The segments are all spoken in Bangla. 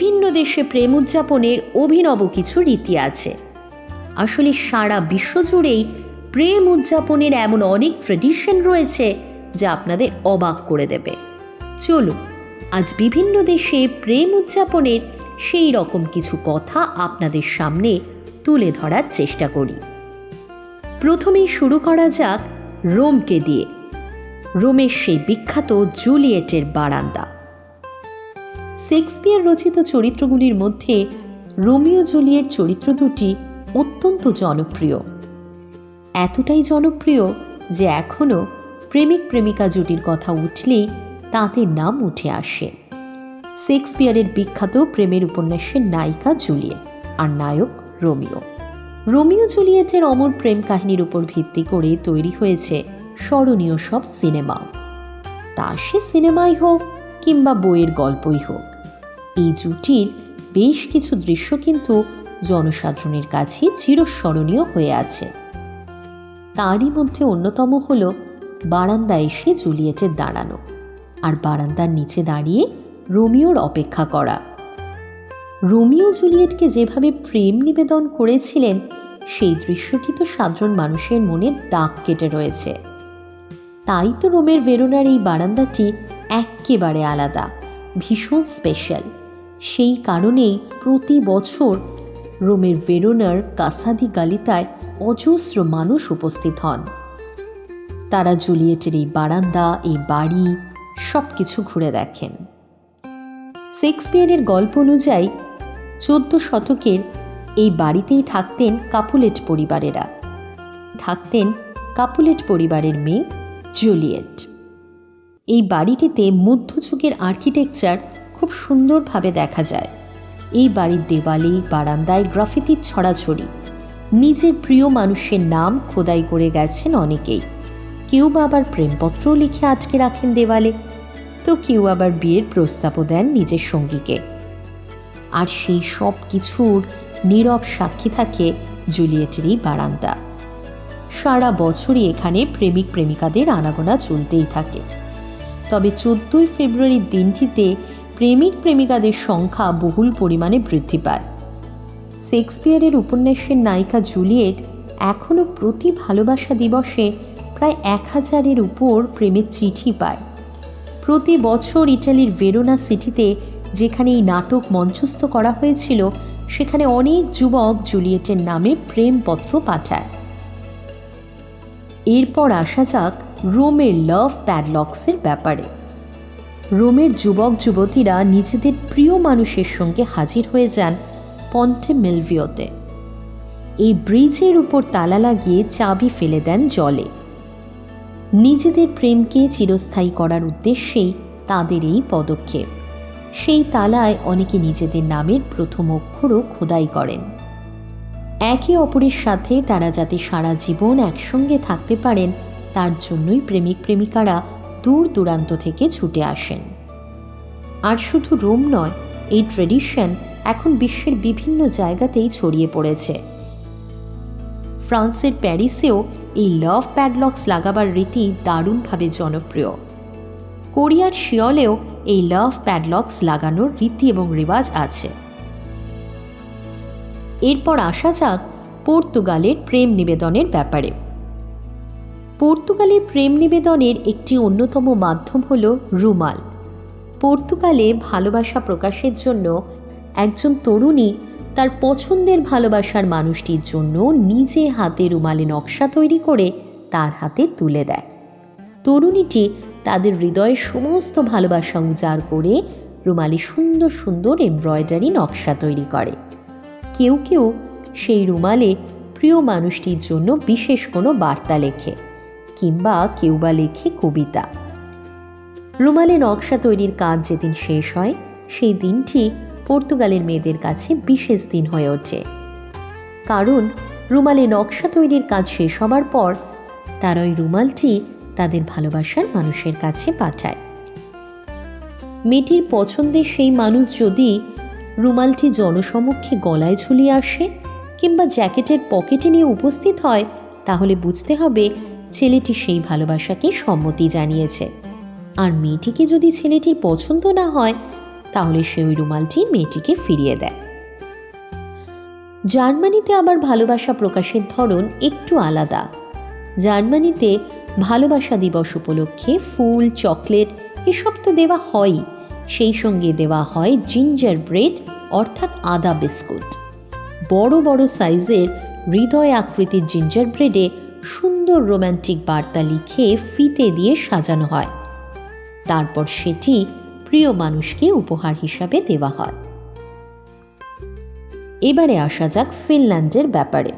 বিভিন্ন দেশে প্রেম উদযাপনের অভিনব কিছু রীতি আছে। আসলে সারা বিশ্ব জুড়েই প্রেম উদযাপনের এমন অনেক ট্রেডিশন রয়েছে, যা আপনাদের অবাক করে দেবে। চলুন, আজ বিভিন্ন দেশে প্রেম উদযাপনের সেই রকম কিছু কথা আপনাদের সামনে তুলে ধরার চেষ্টা করি। প্রথমেই শুরু করা যাক রোমকে দিয়ে। রোমের সেই বিখ্যাত জুলিয়েটের বারান্দা। শেক্সপিয়ার রচিত চরিত্রগুলির মধ্যে রোমিও জুলিয়েট চরিত্র দুটি অত্যন্ত জনপ্রিয়। এতটাই জনপ্রিয় যে এখনও প্রেমিক প্রেমিকা জুটির কথা উঠলেই তাদের নাম উঠে আসে। শেক্সপিয়ারের বিখ্যাত প্রেমের উপন্যাসের নায়িকা জুলিয়েট আর নায়ক রোমিও। রোমিও জুলিয়েটের অমর প্রেম কাহিনীর উপর ভিত্তি করে তৈরি হয়েছে স্মরণীয় সব সিনেমা। তা সে সিনেমাই হোক কিংবা বইয়ের গল্পই হোক। এই জুটির বেশ কিছু দৃশ্য কিন্তু জনসাধারণের কাছে চিরস্মরণীয় হয়ে আছে। তারই মধ্যে অন্যতম হল বারান্দায় এসে জুলিয়েটের দাঁড়ানো আর বারান্দার নিচে দাঁড়িয়ে রোমিওর অপেক্ষা করা। রোমিও জুলিয়েটকে যেভাবে প্রেম নিবেদন করেছিলেন, সেই দৃশ্যটি তো সাধারণ মানুষের মনে দাগ কেটে রয়েছে। তাই তো রোমের ভেরোনার এই বারান্দাটি একেবারে আলাদা, ভীষণ স্পেশাল সেই কারণেই প্রতি বছর রোমের ভেরোনার কাসাদি গালিতায় অজস্র মানুষ উপস্থিত হন। তারা জুলিয়েটের এই বারান্দা, এই বাড়ি সব কিছু ঘুরে দেখেন। শেক্সপিয়ারের গল্প অনুযায়ী, চোদ্দ শতকের এই বাড়িতেই থাকতেন কাপুলেট পরিবারেরা। থাকতেন কাপুলেট পরিবারের মেয়ে জুলিয়েট। এই বাড়িটিতে মধ্যযুগের আর্কিটেকচার খুব সুন্দরভাবে দেখা যায়। এই বাড়ির দেওয়ালে, বারান্দায় গ্রাফিতির ছড়াছড়ি। নিজের প্রিয় মানুষের নাম খোদাই করে গেছেন অনেকেই। কেউ বা আবার প্রেমপত্রও লিখে আটকে রাখেন দেওয়ালে। তো কেউ আবার বিয়ের প্রস্তাবও দেন নিজের সঙ্গীকে। আর সেই সব কিছুর নীরব সাক্ষী থাকে জুলিয়েটেরই বারান্দা। সারা বছরই এখানে প্রেমিক প্রেমিকাদের আনাগোনা চলতেই থাকে। তবে চোদ্দই ফেব্রুয়ারির দিনটিতে প্রেমিক প্রেমিকাদের সংখ্যা বহুল পরিমাণে বৃদ্ধি পায়। শেক্সপিয়ারের উপন্যাসের নায়িকা জুলিয়েট এখনও প্রতি ভালোবাসা দিবসে প্রায় এক হাজারের উপর প্রেমের চিঠি পায়। প্রতি বছর ইটালির ভেরোনা সিটিতে যেখানে এই নাটক মঞ্চস্থ করা হয়েছিল, সেখানে অনেক যুবক জুলিয়েটের নামে প্রেমপত্র পাঠায়। এরপর আসা যাক রোমের লাভ প্যাডলক্সের ব্যাপারে। রোমের যুবক যুবতীরা নিজেদের প্রিয় মানুষের সঙ্গে হাজির হয়ে যান পন্টে মেলভিওতে। এই ব্রিজের উপর তালা লাগিয়ে চাবি ফেলে দেন জলে। নিজেদের প্রেমকে চিরস্থায়ী করার উদ্দেশ্যেই তাদের এই পদক্ষেপ। সেই তালায় অনেকে নিজেদের নামের প্রথম অক্ষরও খোদাই করেন। একে অপরের সাথে তারা যাতে সারা জীবন একসঙ্গে থাকতে পারেন, তার জন্যই প্রেমিক প্রেমিকারা দূর দূরান্ত থেকে ছুটে আসেন। আর শুধু রোম নয়, এই ট্রেডিশন এখন বিশ্বের বিভিন্ন জায়গাতেই ছড়িয়ে পড়েছে। ফ্রান্সের প্যারিসেও এই লাভ প্যাডলক্স লাগাবার রীতি দারুণভাবে জনপ্রিয়। কোরিয়ার শিয়লেও এই লাভ প্যাডলক্স লাগানোর রীতি এবং রেওয়াজ আছে। এরপর আসা যাক পর্তুগালের প্রেম নিবেদনের ব্যাপারে। পর্তুগালের প্রেম নিবেদনের একটি অন্যতম মাধ্যম হল রুমাল। পর্তুগালে ভালোবাসা প্রকাশের জন্য একজন তরুণী তার পছন্দের ভালোবাসার মানুষটির জন্য নিজে হাতে রুমালে নকশা তৈরি করে তার হাতে তুলে দেয়। তরুণীটি তাদের হৃদয়ে সমস্ত ভালোবাসা উজাড় করে রুমালে সুন্দর সুন্দর এমব্রয়ডারি নকশা তৈরি করে। কেউ কেউ সেই রুমালে প্রিয় মানুষটির জন্য বিশেষ কোনো বার্তা লেখে। কিংবা কেউ বা লেখে কবিতা। রুমালে নকশা তৈরির কাজ যেদিন শেষ হয়, সেই দিনটি পর্তুগালের মেয়েদের কাছে বিশেষ দিন হয়ে ওঠে। কারণ রুমালে নকশা তৈরির কাজ শেষ হবার পর তারা ওই রুমালটি তাদের ভালোবাসার মানুষের কাছে পাঠায়। মেয়েটির পছন্দের সেই মানুষ যদি রুমালটি জনসমক্ষে গলায় ঝুলিয়ে আসে কিংবা জ্যাকেটের পকেটে নিয়ে উপস্থিত হয়, তাহলে বুঝতে হবে ছেলেটি সেই ভালোবাসাকে সম্মতি জানিয়েছে। আর মেয়েটিকে যদি ছেলেটির পছন্দ না হয়, তাহলে সে ওই রুমালটি মেয়েটিকে ফিরিয়ে দেয়। জার্মানিতে আবার ভালোবাসা প্রকাশের ধরন একটু আলাদা। জার্মানিতে ভালোবাসা দিবস উপলক্ষে ফুল, চকলেট এসব তো দেওয়া হয়ই। সেই সঙ্গে দেওয়া হয় জিঞ্জার ব্রেড, অর্থাৎ আদা বিস্কুট। বড় বড় সাইজের হৃদয় আকৃতির জিঞ্জার ব্রেডে সুন্দর রোম্যান্টিক বার্তা লিখে ফিতে দিয়ে সাজানো হয়। তারপর সেটি প্রিয় মানুষকে উপহার হিসাবে দেওয়া হয়। এবারে আসা যাক ফিনল্যান্ডের ব্যাপারে।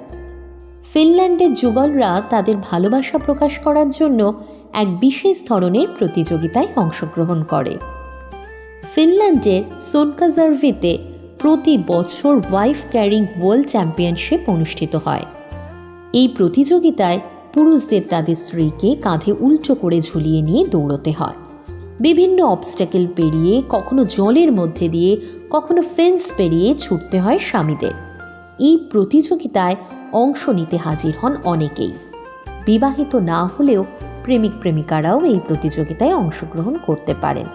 ফিনল্যান্ডের যুগলরা তাদের ভালোবাসা প্রকাশ করার জন্য এক বিশেষ ধরনের প্রতিযোগিতায় অংশগ্রহণ করে। ফিনল্যান্ডের সোনকাজার্ভিতে প্রতি বছর ওয়াইফ ক্যারিং ওয়ার্ল্ড চ্যাম্পিয়নশিপ অনুষ্ঠিত হয়। এই প্রতিযোগিতায় পুরুষদের তাদের স্ত্রীকে কাঁধে উল্টো করে ঝুলিয়ে নিয়ে দৌড়তে হয়। বিভিন্ন অবস্ট্যাকেল পেরিয়ে, কখনো জলের মধ্যে দিয়ে, কখনো ফেন্স পেরিয়ে ছুটতে হয় স্বামীদের। এই প্রতিযোগিতায় অংশ নিতে হাজির হন অনেকেই। বিবাহিত না হলেও প্রেমিক প্রেমিকারাও এই প্রতিযোগিতায় অংশগ্রহণ করতে পারেন।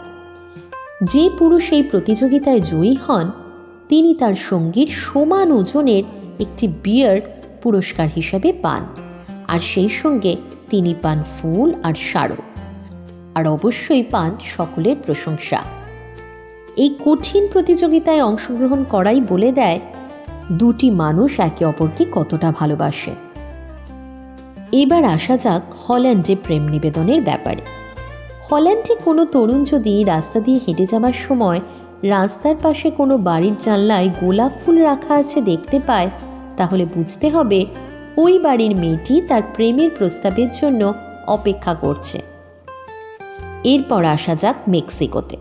যে পুরুষ এই প্রতিযোগিতায় জয়ী হন, তিনি তার সঙ্গীর সমান ওজনের একটি বিয়ার পুরস্কার হিসাবে পান। আর সেই সঙ্গে তিনি পান ফুল আর স্মারক আর অবশ্যই পান সকলের প্রশংসা। এই কঠিন প্রতিযোগিতায় অংশগ্রহণ করাই বলে দেয়, দুটি মানুষ একে অপরকে কতটা ভালোবাসে। এবার আসা যাক হল্যান্ডে প্রেম নিবেদনের ব্যাপারে। হল্যান্ডে কোনো তরুণ যদি রাস্তা দিয়ে হেঁটে যাবার সময় রাস্তার পাশে কোনো বাড়ির জানলায় গোলাপ ফুল রাখা আছে দেখতে পায় তাহলে বুঝতে হবে ওই বাড়ির মেয়েটি তার প্রেমের প্রস্তাবের জন্য অপেক্ষা করছে। এরপর আসা যাক মেক্সিকোতে।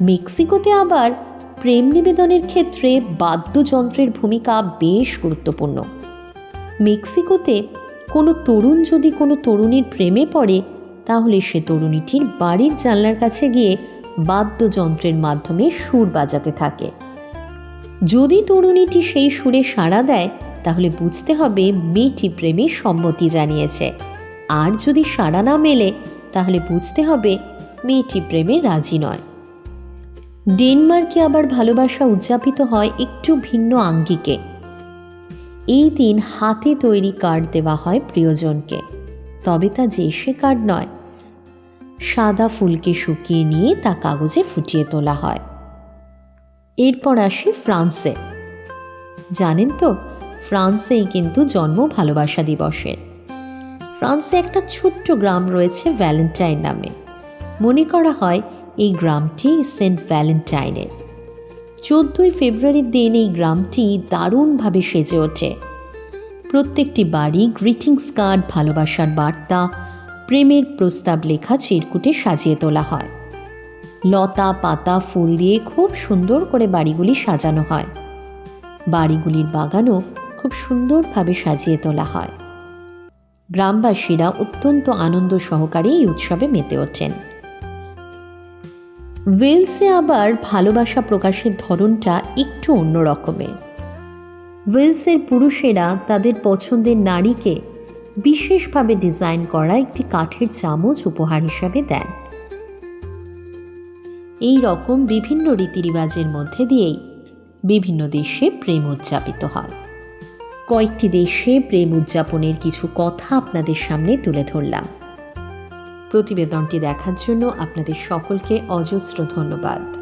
মেক্সিকোতে আবার প্রেম নিবেদনের ক্ষেত্রে বাদ্যযন্ত্রের ভূমিকা বেশ গুরুত্বপূর্ণ। মেক্সিকোতে কোনো তরুণ যদি কোনো তরুণীর প্রেমে পড়ে, তাহলে সে তরুণীটির বাড়ির জানলার কাছে গিয়ে বাদ্যযন্ত্রের মাধ্যমে সুর বাজাতে থাকে। যদি তরুণীটি সেই সুরে সাড়া দেয়, তাহলে বুঝতে হবে মেয়েটি প্রেমে সম্মতি জানিয়েছে। আর যদি সাড়া না মেলে, তাহলে বুঝতে হবে মেয়েটি প্রেমে রাজি নয়। ডেনমার্কে আবার ভালোবাসা উদযাপিত হয় একটু ভিন্ন আঙ্গিকে। এই দিন হাতে তৈরি কার্ড দেওয়া হয় প্রিয়জনকে। তবে তা যে সে কার্ড নয়, সাদা ফুলকে শুকিয়ে নিয়ে তা কাগজে ফুটিয়ে তোলা হয়। এরপর আসি ফ্রান্সে। জানেন তো, ফ্রান্সেই কিন্তু জন্ম ভালোবাসা দিবসের। ফ্রান্সে একটা ছোট্ট গ্রাম রয়েছে ভ্যালেন্টাইন নামে। মনে করা হয় এই গ্রামটি সেন্ট ভ্যালেন্টাইনের। চোদ্দই ফেব্রুয়ারির দিন এই গ্রামটি দারুণভাবে সেজে ওঠে। প্রত্যেকটি বাড়ি গ্রিটিংস কার্ড, ভালোবাসার বার্তা, প্রেমের প্রস্তাব লেখা চিরকুটে সাজিয়ে তোলা হয়। লতা, পাতা, ফুল দিয়ে খুব সুন্দর করে বাড়িগুলি সাজানো হয়। বাড়িগুলির বাগানও খুব সুন্দরভাবে সাজিয়ে তোলা হয়। গ্রামবাসীরা অত্যন্ত আনন্দ সহকারে এই উৎসবে মেতে ওঠেন। ওয়েলসে আবার ভালোবাসা প্রকাশের ধরনটা একটু অন্য রকমের ওয়েলসের পুরুষেরা তাদের পছন্দের নারীকে বিশেষভাবে ডিজাইন করা একটি কাঠের চামচ উপহার হিসাবে দেন। এই রকম বিভিন্ন রীতিরিবাজের মধ্যে দিয়েই বিভিন্ন দেশে প্রেম উদযাপিত হয়। কয়েকটি দেশে প্রেম উদযাপনের কিছু কথা আপনাদের সামনে তুলে ধরলাম। প্রতিবেদনটি দেখার জন্য আপনাদের সকলকে অজস্র ধন্যবাদ।